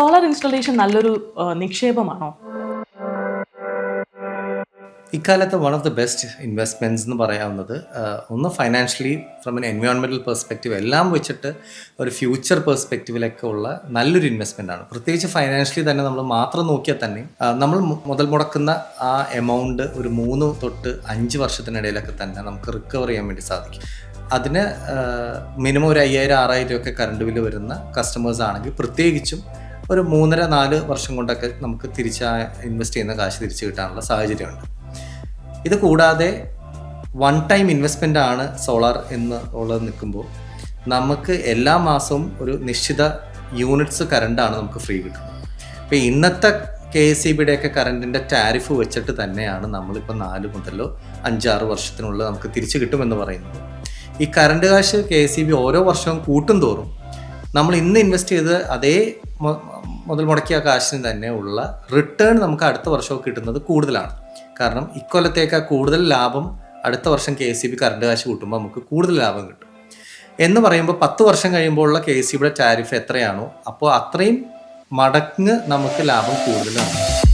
Solar installation നല്ലൊരു നിക്ഷേപമാണോ? ഇക്കാലത്ത് one of the best investments എന്ന് പറയാവുന്നത് ഒന്ന് ഫൈനാൻഷ്യലി ഫ്രം എൻ എൻവയോൺമെന്റൽ പെർസ്പെക്റ്റീവ് എല്ലാം വെച്ചിട്ട് ഒരു ഫ്യൂച്ചർ പെർസ്പെക്റ്റീവിലൊക്കെ ഉള്ള നല്ലൊരു ഇൻവെസ്റ്റ്മെന്റ് ആണ്. പ്രത്യേകിച്ച് ഫൈനാൻഷ്യലി തന്നെ നമ്മൾ മാത്രം നോക്കിയാൽ തന്നെ നമ്മൾ മുതൽ മുടക്കുന്ന ആ എമൗണ്ട് ഒരു മൂന്ന് തൊട്ട് അഞ്ച് വർഷത്തിനിടയിലൊക്കെ തന്നെ നമുക്ക് റിക്കവർ ചെയ്യാൻ വേണ്ടി സാധിക്കും. അതിന് മിനിമം ഒരു അയ്യായിരം ആറായിരം ഒക്കെ കറണ്ട് ബില്ല് വരുന്ന കസ്റ്റമേഴ്സ് ആണെങ്കിൽ പ്രത്യേകിച്ചും ഒരു മൂന്നര നാല് വർഷം കൊണ്ടൊക്കെ നമുക്ക് തിരിച്ച് ഇൻവെസ്റ്റ് ചെയ്യുന്ന കാശ് തിരിച്ചു കിട്ടാനുള്ള സാഹചര്യമുണ്ട്. ഇത് കൂടാതെ വൺ ടൈം ഇൻവെസ്റ്റ്മെന്റ് ആണ് സോളാർ എന്ന് ഉള്ളത് നിൽക്കുമ്പോൾ നമുക്ക് എല്ലാ മാസവും ഒരു നിശ്ചിത യൂണിറ്റ്സ് കറണ്ടാണ് നമുക്ക് ഫ്രീ കിട്ടുന്നത്. ഇപ്പോൾ ഇന്നത്തെ കെ എസ് സി ബിയുടെ ഒക്കെ കറണ്ടിന്റെ ടാരിഫ് വെച്ചിട്ട് തന്നെയാണ് നമ്മളിപ്പോൾ നാല് മുതലോ അഞ്ചാറ് വർഷത്തിനുള്ളിൽ നമുക്ക് തിരിച്ചു കിട്ടുമെന്ന് പറയുന്നത്. ഈ കറണ്ട് കാശ് കെ എസ് സി ബി ഓരോ വർഷവും കൂട്ടും തോറും നമ്മൾ ഇന്ന് ഇൻവെസ്റ്റ് ചെയ്ത് അതേ മുതൽ മുടക്കിയ കാശിന് തന്നെ ഉള്ള റിട്ടേൺ നമുക്ക് അടുത്ത വർഷവും കിട്ടുന്നത് കൂടുതലാണ്. കാരണം ഇക്കൊല്ലത്തേക്കാൾ കൂടുതൽ ലാഭം അടുത്ത വർഷം കെ സി ബി കറണ്ട് കാശ് കൂട്ടുമ്പോൾ നമുക്ക് കൂടുതൽ ലാഭം കിട്ടും. എന്ന് പറയുമ്പോൾ പത്ത് വർഷം കഴിയുമ്പോഴുള്ള കെ സി ബിയുടെ ടാരിഫ് എത്രയാണോ അപ്പോൾ അത്രയും മടങ്ങ് നമുക്ക് ലാഭം കൂടുതലാണ്.